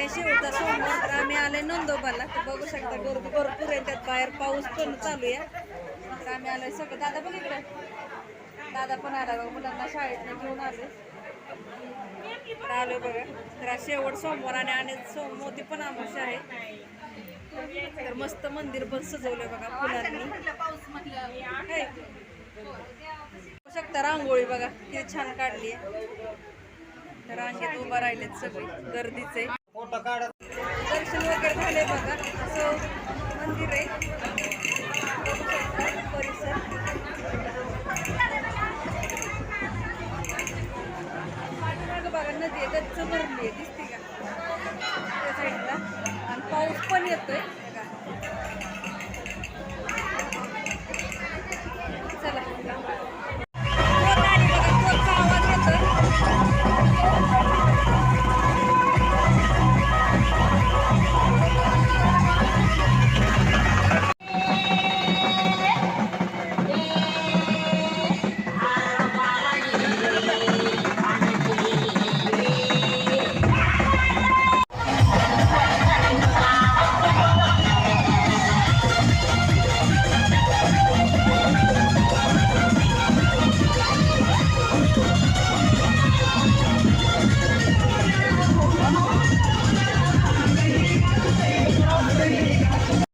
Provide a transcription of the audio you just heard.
आहे. शेवटचा सोमवार. तर आम्ही आलोय नंदोबाला. तर बघू शकता गर्दी भरपूर आहे. त्यात बाहेर पाऊस पण चालू आहे. तर आम्ही आलोय सगळं. दादा पण इकडे दादा पण आला बघा. मुलांना शाळेत घेऊन आले तर आलोय बघा. तर शेवट सोमवार आणि आणि मोती पण आमोश आहे. तर मस्त मंदिर पण सजवलंय बघा फुलांनी. काय? बघू शकता रांगोळी बघा. किती छान काढली आहे. रांगेत उभा राहिलेत सगळे. गर्दीचे. दर्शन वगैरे झाले बघा. असं मंदिर आहे. परिसर. पाठीमागं बघा नदी आहे. गच्च भरली आहे. दिसते का? त्या साईडला आणि पाऊस पण येतोय.